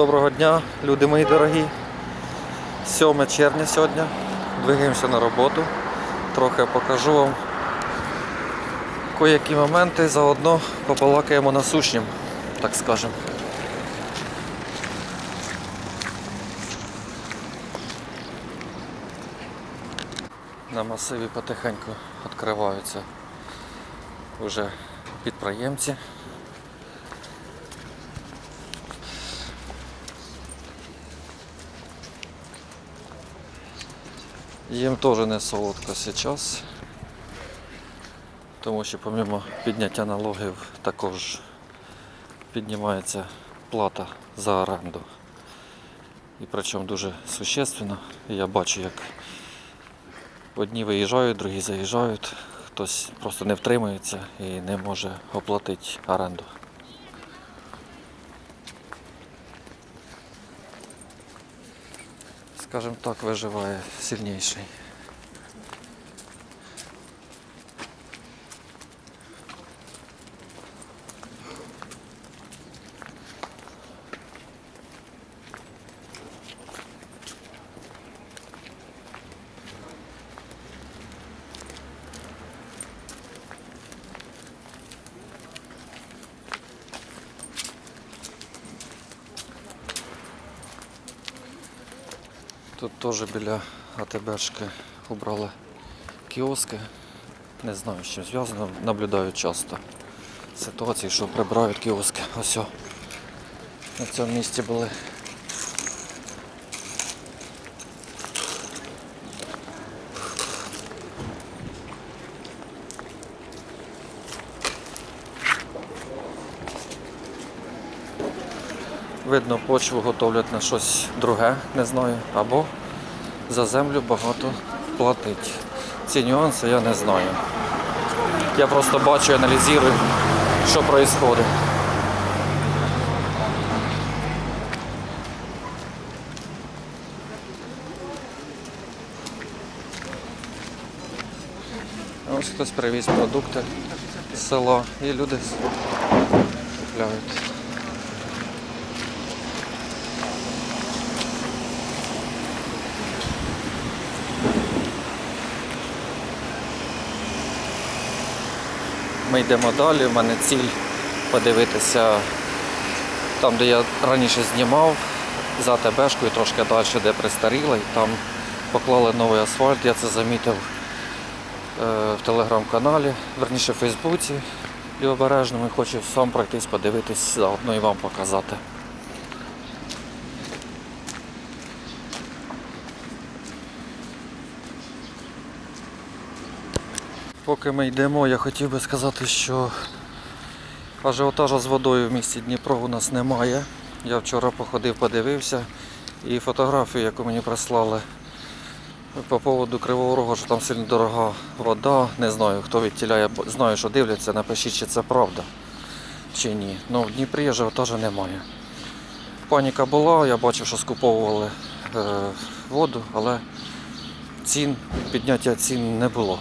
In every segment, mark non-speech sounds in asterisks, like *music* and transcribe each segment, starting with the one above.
Доброго дня, люди мої дорогі. 7 червня сьогодні. Двигаємося на роботу. Трохи покажу вам кое-які моменти, заодно побалакаємо насущнім, так скажемо. На масиві потихеньку відкриваються вже підприємці. Їм теж не солодко зараз, тому що помимо підняття налогів також піднімається плата за оренду. І причому дуже существенно. Я бачу, як одні виїжджають, другі заїжджають, хтось просто не втримується і не може оплатити оренду. Скажем так, виживає сильніший. Тут теж біля АТБшки убрали кіоски. Не знаю, з чим зв'язано. Наблюдаю часто ситуації, що прибирають кіоски. Ось на цьому місці були. Видно, почву готовлять на щось друге, не знаю. Або за землю багато платить. Ці нюанси я не знаю. Я просто бачу аналізую, що відбувається. Ось хтось привіз продукти з села і люди купляють. Ми йдемо далі. У мене ціль подивитися там, де я раніше знімав, за ТБшкою, трошки далі, де пристаріла, там поклали новий асфальт. Я це замітив е, в телеграм-каналі, верніше в Фейсбуці лівобережному. Хочу сам пройтись, подивитись, заодно і вам показати. Поки ми йдемо, я хотів би сказати, що ажіотажу з водою в місті Дніпро у нас немає. Я вчора походив, подивився і фотографію, яку мені прислали по поводу Кривого Рогу, що там сильно дорога вода. Не знаю, хто відтіляє, знаю, що дивляться, напишіть, чи це правда чи ні. Ну в Дніпрі ажіотажу немає. Паніка була, я бачив, що скуповували е, воду, але цін, підняття цін не було.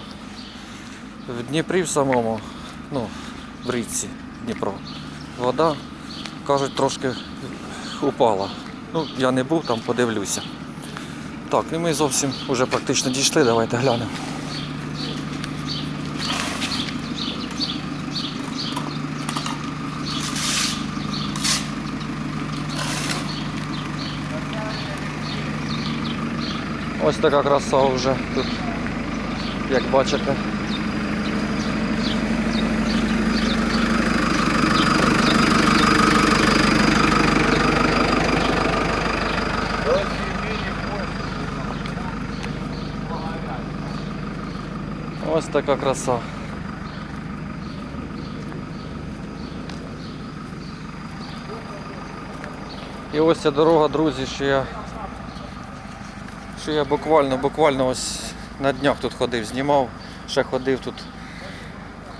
В Дніпрі в самому, ну, в річці Дніпро, вода, кажуть, трошки упала. Ну, я не був там, подивлюся. Так, і ми зовсім вже практично дійшли, давайте глянемо. Ось така краса вже тут, як бачите. Ось така краса. І ось ця дорога, друзі, що я, що я буквально, буквально ось на днях тут ходив, знімав, ще ходив тут.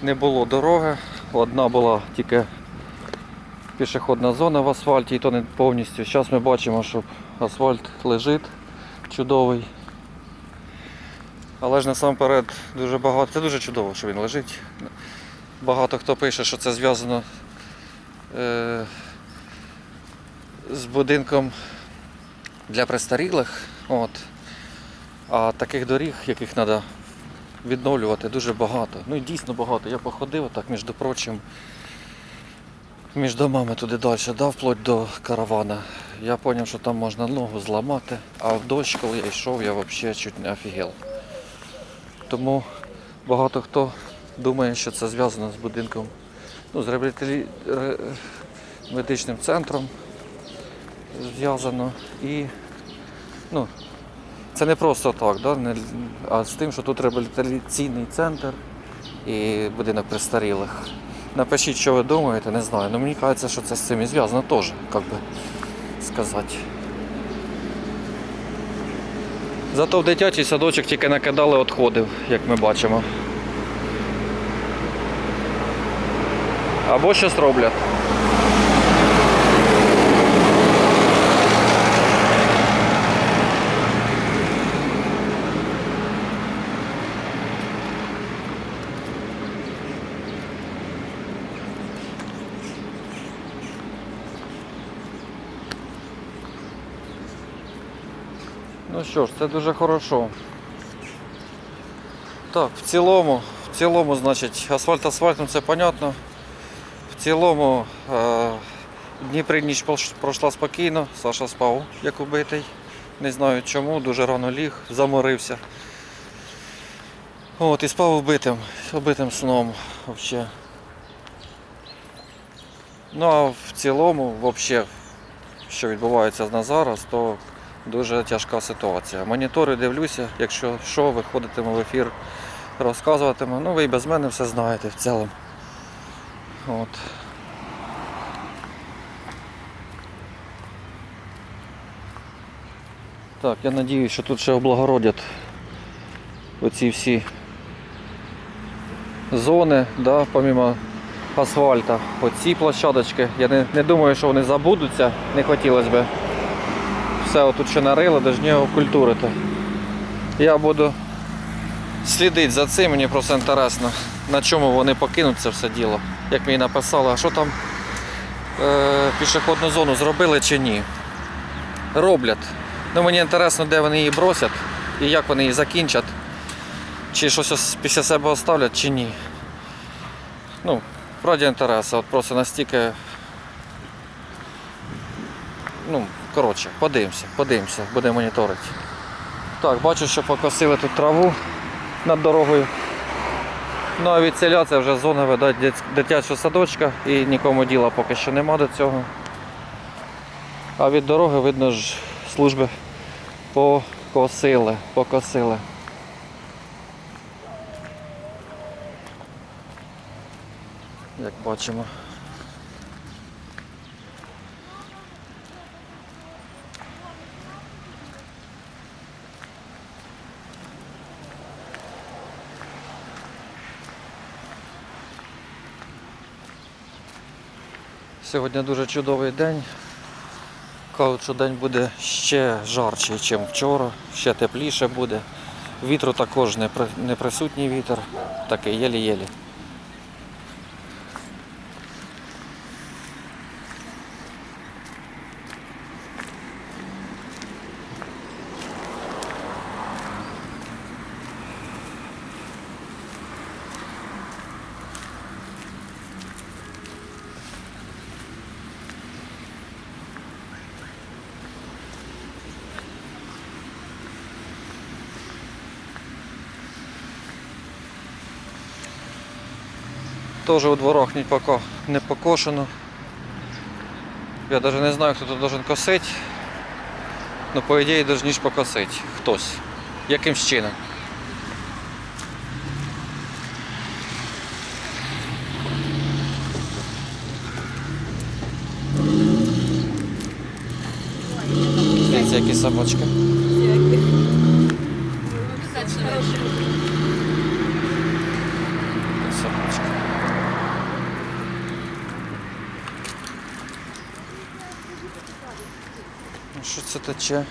Не було дороги, одна була тільки пішохідна зона в асфальті, і то не повністю. Зараз ми бачимо, що асфальт лежить чудовий. Але ж насамперед дуже багато. Це дуже чудово, що він лежить. Багато хто пише, що це зв'язано е, з будинком для престарілих. От. А таких доріг, яких треба відновлювати, дуже багато. Ну і дійсно багато. Я походив так, між прочим, між домами туди далі, да, вплоть до каравана. Я зрозумів, що там можна ногу зламати, а в дощ, коли я йшов, я взагалі чуть не офігел. Тому багато хто думає, що це зв'язано з будинком, ну, з реабіліталі... медичним центром зв'язано. І ну, це не просто так, да? не, а з тим, що тут реабілітаційний центр і будинок престарілих. Напишіть, що ви думаєте, не знаю. Ну мені кажеться, що це з цим і зв'язано теж, як би сказати. Зато в дитячий садочок тільки накидали відходів, як ми бачимо. Або щось роблять. Ну що ж, це дуже хорошо. Так, в цілому, в цілому, значить, асфальт асфальтом це понятно. В цілому е, Дніпрі ніч пройшла спокійно, Саша спав, як убитий. Не знаю чому, дуже рано ліг, заморився. От, і спав убитим, убитим сном взагалі. Ну а в цілому, взагалі, що відбувається на зараз, то дуже тяжка ситуація. Монітори дивлюся, якщо що, виходитиму в ефір, розказуватиму. Ну ви і без мене все знаєте в цілому. От. Так, я сподіваюся, що тут ще облагородять оці всі зони, да, помимо асфальта. Оці площадочки. Я не, не думаю, що вони забудуться, не хотілося б все отут ще нарили, повинні окультурити. Я буду слідити за цим, мені просто інтересно, на чому вони покинуть це все діло. Як мені написали, а що там е, пішохідну зону зробили чи ні. Роблять. Ну мені інтересно, де вони її бросять і як вони її закінчать. Чи щось після себе оставлять, чи ні. Ну, раді інтересу, от просто настільки ну, коротше, подивимося, подивимося, будемо моніторити. Так, бачу, що покосили тут траву над дорогою. Ну а від селя вже зона видать дитячого садочка і нікому діла поки що нема до цього. А від дороги видно ж служби покосили, покосили. Як бачимо. Сьогодні дуже чудовий день. Кажуть, що день буде ще жарчий, ніж вчора, ще тепліше буде. Вітру також не присутній вітер, такий єлі-єлі. Теж у дворах ні поки не покошено. Я навіть не знаю, хто тут должен косити. Ну, по ідеї, повинні ж покосити. Хтось. Якимсь чином. Дивіться, які собачки. Собачки. Ну, Що це тече?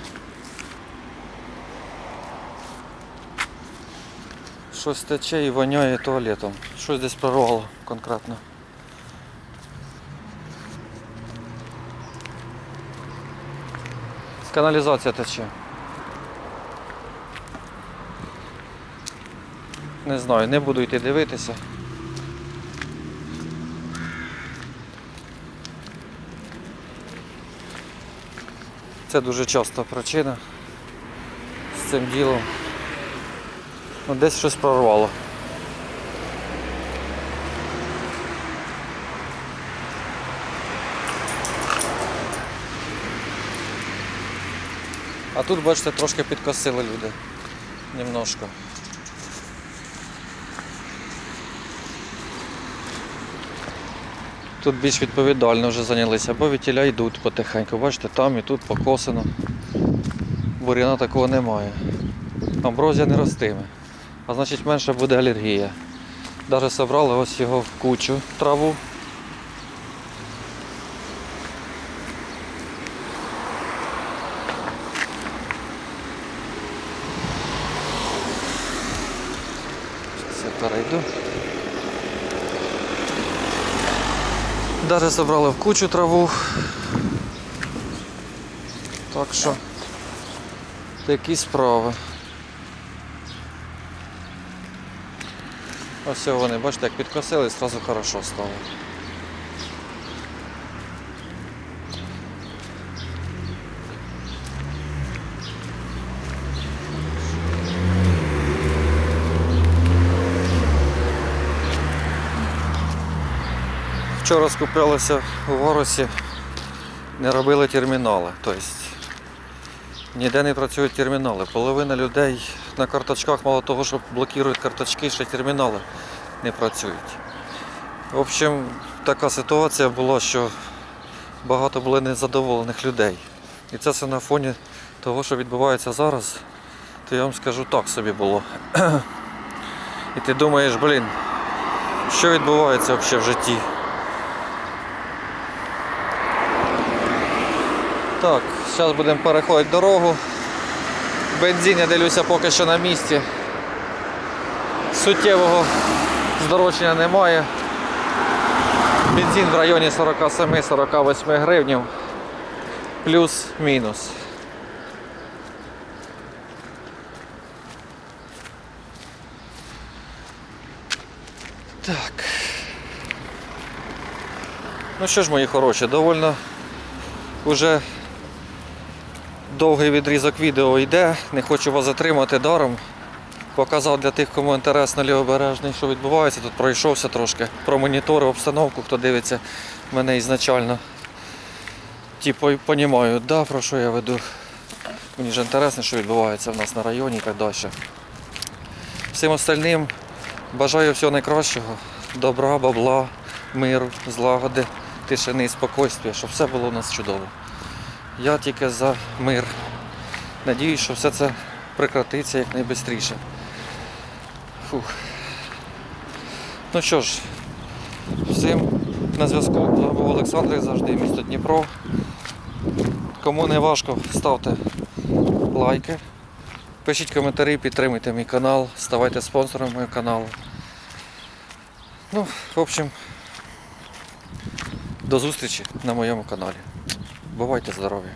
Щось тече і воняє туалетом. Щось десь прорвало конкретно. Каналізація тече. Не знаю, не буду йти дивитися. Це дуже часто причина з цим ділом. Ну, десь щось прорвало. А тут, бачите, трошки підкосили люди. Немножко. Тут більш відповідально вже зайнялися, бо вітіля йдуть потихеньку. Бачите, там і тут покосано. Бур'яна такого немає. Амброзія не ростиме. А значить менше буде алергія. Даже собрали ось його в кучу траву. Зараз я перейду. Даже собрали в кучу траву. Так що такі справи. Ось вони, бачите, як підкосили, і одразу хорошо стало. Вчора скуплялися у Воросі, не робили термінали. Тобто ніде не працюють термінали. Половина людей на карточках, мало того, що блокують карточки, ще термінали не працюють. В общем, така ситуація була, що багато було незадоволених людей. І це все на фоні того, що відбувається зараз, то я вам скажу так собі було. *clears throat* І ти думаєш, блін, що відбувається взагалі в житті? Так, зараз будемо переходити дорогу. Бензин, я дивлюся, поки що на місці. Суттєвого здорожчання немає. Бензин в районі 47-48 гривнів. Плюс-мінус. Так. Ну що ж, мої хороші, довольно Уже довгий відрізок відео йде, не хочу вас затримати даром. Показав для тих, кому інтересно лівобережний, що відбувається. Тут пройшовся трошки, промоніторив обстановку, хто дивиться мене ізначально. Ті розуміють, да, про що я веду. Мені ж інтересно, що відбувається в нас на районі і так далі. Всім остальним бажаю всього найкращого, добра, бабла, миру, злагоди тишини і спокійствия, щоб все було у нас чудово. Я тільки за мир. Надіюсь, що все це прекратиться якнайбистріше. Фух. Ну що ж, всім на зв'язку був Олександр, завжди, місто Дніпро. Кому не важко, ставте лайки, пишіть коментарі, підтримуйте мій канал, ставайте спонсором мого каналу. Ну, в общем, до зустрічі на моєму каналі. Бувайте здорові!